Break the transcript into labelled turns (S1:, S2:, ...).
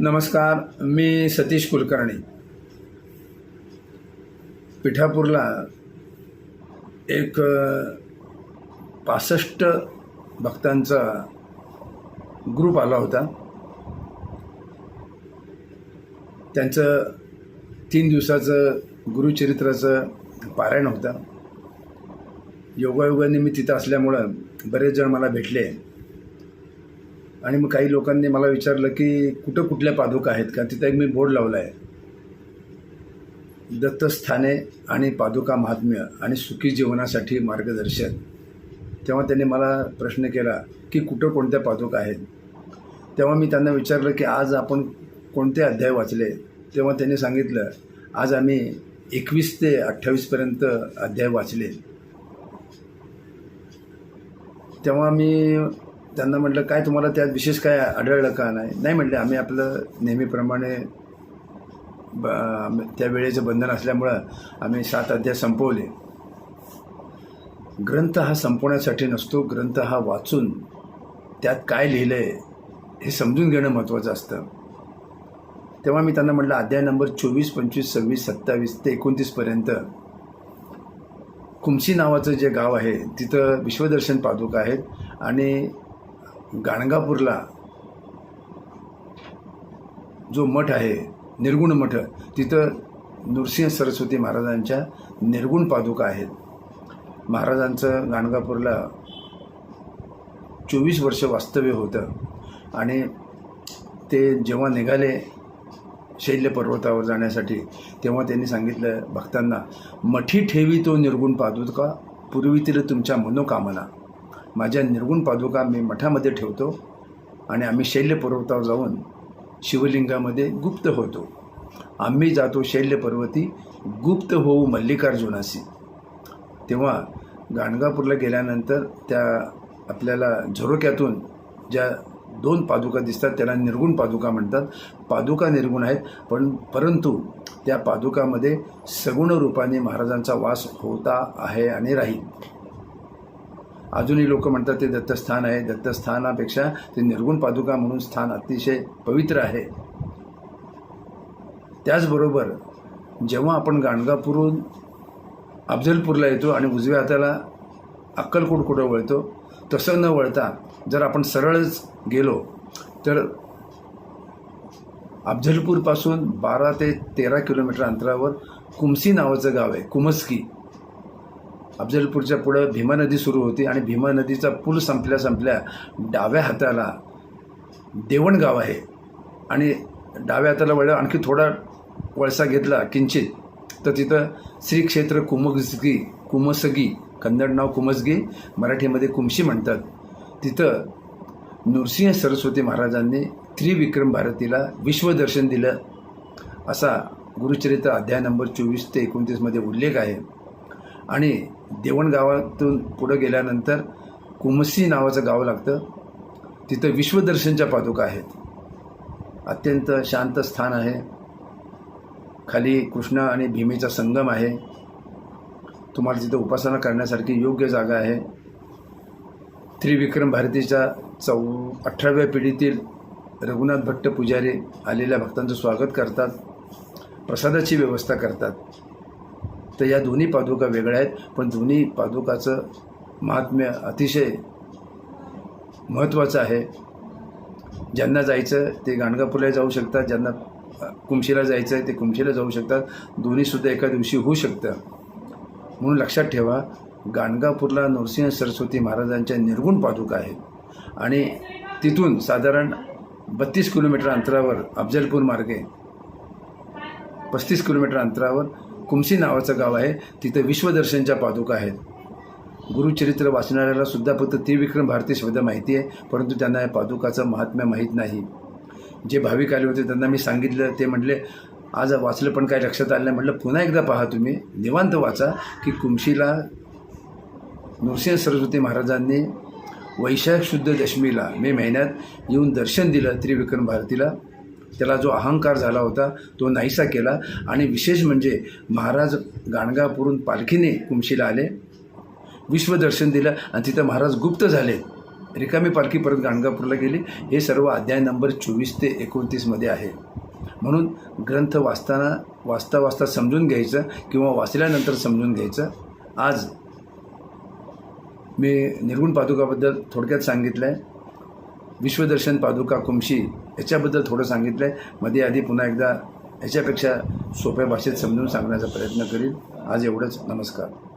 S1: नमस्कार मी सतीश कुलकर्णी. पिठापूरला एक पासष्ट भक्तांचा ग्रुप आला होता. त्यांचं तीन दिवसाचं गुरुचरित्राचं पारायण होतं. योगायोगाने मी तिथं असल्यामुळं बरेच जण मला भेटले. आणि मग काही लोकांनी मला विचारलं की कुठं कुठल्या पादुका आहेत? का तिथं एक मी बोर्ड लावला आहे दत्तस्थाने आणि पादुका महात्म्य आणि सुखी जीवनासाठी मार्गदर्शन तेव्हा त्यांनी मला प्रश्न केला की कुठं कोणत्या पादुका आहेत? तेव्हा मी त्यांना विचारलं की आज आपण कोणते अध्याय वाचले? तेव्हा त्यांनी सांगितलं आज आम्ही एकवीस ते अठ्ठावीसपर्यंत अध्याय वाचले. तेव्हा मी त्यांना म्हटलं काय तुम्हाला त्यात विशेष काय आढळलं का नाही? नाही म्हटले आम्ही आपलं नेहमीप्रमाणे ब त्या वेळेचं बंधन असल्यामुळं आम्ही सात अध्याय संपवले. ग्रंथ हा संपवण्यासाठी नसतो ग्रंथ हा वाचून त्यात काय लिहिलं आहे हे समजून घेणं महत्त्वाचं असतं. तेव्हा मी त्यांना म्हटलं अध्याय नंबर चोवीस पंचवीस सव्वीस सत्तावीस ते एकोणतीसपर्यंत कुमसी नावाचं जे गाव आहे तिथं विश्वदर्शन पादुका आहेत आणि गाणगापूरला जो मठ आहे निर्गुण मठ तिथं नृसिंह सरस्वती महाराजांच्या निर्गुण पादुका आहेत. महाराजांचं गाणगापूरला चोवीस वर्ष वास्तव्य होतं आणि ते जेव्हा निघाले शैल्य पर्वतावर जाण्यासाठी तेव्हा त्यांनी सांगितलं भक्तांना मठी ठेवी तो निर्गुण पादुका पूर्वीतील तुमच्या मनोकामना. माझ्या निर्गुण पादुका मी मठामध्ये ठेवतो आणि आम्ही शैल्य पर्वतावर जाऊन शिवलिंगामध्ये गुप्त होतो. आम्ही जातो शैल्य पर्वती गुप्त होऊ मल्लिकार्जुनासी तेव्हा गाणगापूरला गेल्यानंतर त्या आपल्याला झरोक्यातून ज्या दोन पादुका दिसतात त्याला निर्गुण पादुका म्हणतात. पादुका निर्गुण आहेत पण परंतु त्या पादुकामध्ये सगुण रूपाने महाराजांचा वास होता आहे आणि राहील. अजूनही लोक म्हणतात ते दत्तस्थान आहे. दत्तस्थानापेक्षा ते निर्गुण पादुका म्हणून स्थान अतिशय पवित्र आहे. त्याचबरोबर जेव्हा आपण गाणगापूरहून अफजलपूरला येतो आणि उजव्या हाताला अक्कलकोट कुठं वळतो तसं न वळता जर आपण सरळच गेलो तर अफजलपूरपासून बारा ते तेरा किलोमीटर अंतरावर कुमसी नावाचं गाव आहे कुमस्की. अफजलपूरच्या पुढं भीमा नदी सुरू होती आणि भीमा नदीचा पूल संपल्या संपल्या डाव्या हाताला देवणगाव आहे. आणि डाव्या हाताला वळलं आणखी थोडा वळसा घेतला किंचित तर तिथं श्री क्षेत्र कुमसगी कुमसगी कन्नड नाव कुमसगी मराठीमध्ये कुमशी म्हणतात. तिथं नृसिंह सरस्वती महाराजांनी त्रिविक्रम भारतीला विश्वदर्शन दिलं. असा गुरुचरित्र अध्याय नंबर चोवीस ते एकोणतीसमध्ये उल्लेख आहे. आणि देवण गावातून पुढं गेल्यानंतर कुमसी नावाचं गाव लागतं. तिथं विश्वदर्शनच्या पादुका आहेत. अत्यंत शांत स्थान आहे. खाली कृष्ण आणि भीमेचा संगम आहे. तुम्हाला तिथं उपासना करण्यासारखी योग्य जागा आहे. त्रिविक्रम भारतीच्या चौ अठराव्या पिढीतील रघुनाथ भट्ट पुजारी आलेल्या भक्तांचं स्वागत करतात. प्रसादाची व्यवस्था करतात. तर या दोन्ही पादुका वेगळ्या आहेत पण दोन्ही पादुकाचं महात्म्य अतिशय महत्त्वाचं आहे. ज्यांना जायचं ते गाणगापूरला जाऊ शकतात ज्यांना कुमशीला जायचं आहे ते कुमशीला जाऊ शकतात. दोन्हीसुद्धा एका दिवशी होऊ शकतं. म्हणून लक्षात ठेवा गाणगापूरला नरसिंह सरस्वती महाराजांच्या निर्गुण पादुका आहेत. आणि तिथून साधारण बत्तीस किलोमीटर अंतरावर अफजलपूर मार्गे पस्तीस किलोमीटर अंतरावर कुमसी नावाचं गाव आहे. तिथं विश्वदर्शनच्या पादुका आहेत. गुरुचरित्र वाचणाऱ्याला सुद्धा फक्त त्रिविक्रम भारती शब्द माहिती आहे परंतु त्यांना या पादुकाचं महात्म्य माहीत नाही. जे भाविक आले होते त्यांना मी सांगितलं. ते म्हटले आज वाचलं पण काय लक्षात आलं नाही. म्हटलं पुन्हा एकदा पहा तुम्ही. निवांत वाचा की कुमशीला नृसिंह सरस्वती महाराजांनी वैशाख शुद्ध दशमीला मे महिन्यात येऊन दर्शन दिलं त्रिविक्रम भारतीला. त्याला जो अहंकार झाला होता तो नाहीसा केला. आणि विशेष म्हणजे महाराज गाणगापूरून पालखीने कुमशीला आले विश्वदर्शन दिलं आणि तिथं महाराज गुप्त झाले. रिकामी पालखी परत गाणगापूरला गेली. हे सर्व अध्याय नंबर चोवीस ते एकोणतीसमध्ये आहे. म्हणून ग्रंथ वाचताना वाचता वाचता समजून घ्यायचं किंवा वाचल्यानंतर समजून घ्यायचं. आज मी निर्गुण पादुकाबद्दल थोडक्यात सांगितलं आहे विश्वदर्शन पादुका कुमशी याच्याबद्दल थोडं सांगितलं आहे मध्ये आधी पुन्हा एकदा याच्यापेक्षा सोप्या भाषेत समजून सांगण्याचा प्रयत्न करीन. आज एवढंच. नमस्कार.